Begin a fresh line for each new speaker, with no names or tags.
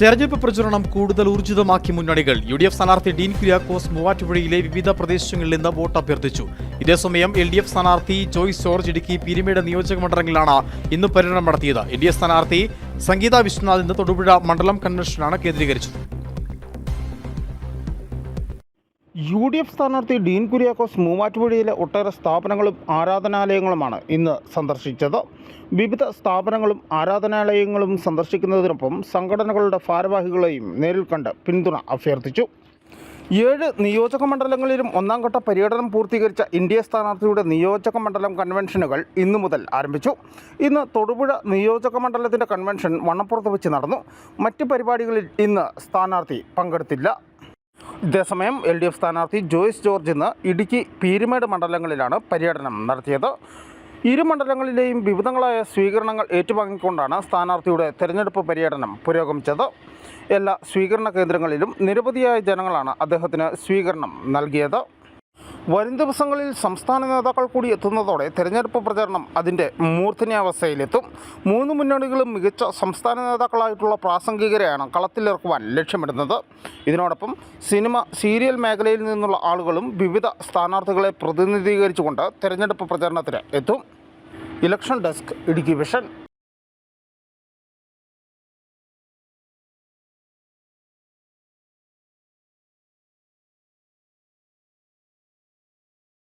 തെരഞ്ഞെടുപ്പ് പ്രചരണം കൂടുതൽ ഊർജിതമാക്കി മുന്നണികൾ. യു ഡി എഫ് സ്ഥാനാർത്ഥി ഡീൻ കുര്യാക്കോസ് മൂവാറ്റുപുഴയിലെ വിവിധ പ്രദേശങ്ങളിൽ നിന്ന് വോട്ട് അഭ്യർത്ഥിച്ചു. ഇതേസമയം എൽ ഡി എഫ് സ്ഥാനാർത്ഥി ജോയ്സ് ജോർജ് ഇടുക്കി പീരിമേട് നിയോജക മണ്ഡലങ്ങളിലാണ് ഇന്ന് പര്യടനം നടത്തിയത്. എൽ ഡി എഫ് സ്ഥാനാർത്ഥി സംഗീത വിശ്വനാഥ് ഇന്ന് തൊടുപുഴ മണ്ഡലം കൺവെൻഷനാണ് കേന്ദ്രീകരിച്ചത്.
യു ഡി എഫ് സ്ഥാനാർത്ഥി ഡീൻ കുര്യാക്കോസ് മൂവാറ്റുപുഴയിലെ ഒട്ടേറെ സ്ഥാപനങ്ങളും ആരാധനാലയങ്ങളുമാണ് ഇന്ന് സന്ദർശിച്ചത്. വിവിധ സ്ഥാപനങ്ങളും ആരാധനാലയങ്ങളും സന്ദർശിക്കുന്നതിനൊപ്പം സംഘടനകളുടെ ഭാരവാഹികളെയും നേരിൽ കണ്ട് പിന്തുണ അഭ്യർത്ഥിച്ചു. ഏഴ് നിയോജക മണ്ഡലങ്ങളിലും ഒന്നാം ഘട്ട പര്യടനം പൂർത്തീകരിച്ച ഇന്ത്യ സ്ഥാനാർത്ഥിയുടെ നിയോജക മണ്ഡലം കൺവെൻഷനുകൾ ഇന്നു മുതൽ ആരംഭിച്ചു. ഇന്ന് തൊടുപുഴ നിയോജക മണ്ഡലത്തിന്റെ കൺവെൻഷൻ വണ്ണപ്പുറത്ത് വെച്ച് നടന്നു. മറ്റ് പരിപാടികളിൽ ഇന്ന് സ്ഥാനാർത്ഥി പങ്കെടുത്തില്ല. ഇതേസമയം എൽ ഡി എഫ് സ്ഥാനാർത്ഥി ജോയ്സ് ജോർജ് ഇന്ന് ഇടുക്കി പീരുമേട് മണ്ഡലങ്ങളിലാണ് പര്യടനം നടത്തിയത്. ഇരു മണ്ഡലങ്ങളിലെയും വിവിധങ്ങളായ സ്വീകരണങ്ങൾ ഏറ്റുവാങ്ങിക്കൊണ്ടാണ് സ്ഥാനാർത്ഥിയുടെ തെരഞ്ഞെടുപ്പ് പര്യടനം പുരോഗമിച്ചത്. എല്ലാ സ്വീകരണ കേന്ദ്രങ്ങളിലും നിരവധിയായ ജനങ്ങളാണ് അദ്ദേഹത്തിന് സ്വീകരണം നൽകിയത്. വരും ദിവസങ്ങളിൽ സംസ്ഥാന നേതാക്കൾ കൂടി എത്തുന്നതോടെ തെരഞ്ഞെടുപ്പ് പ്രചരണം അതിന്റെ മൂർധന്യാവസ്ഥയിലെത്തും. മൂന്ന് മുന്നണികളും മികച്ച സംസ്ഥാന നേതാക്കളായിട്ടുള്ള പ്രാസംഗികരെയാണ് കളത്തിലിറക്കുവാൻ ലക്ഷ്യമിടുന്നത്. ഇതിനോടൊപ്പം സിനിമ സീരിയൽ മേഖലയിൽ നിന്നുള്ള ആളുകളും വിവിധ സ്ഥാനാർത്ഥികളെ പ്രതിനിധീകരിച്ചുകൊണ്ട് തെരഞ്ഞെടുപ്പ് പ്രചരണത്തിന് എത്തും. Election desk Idukki vision.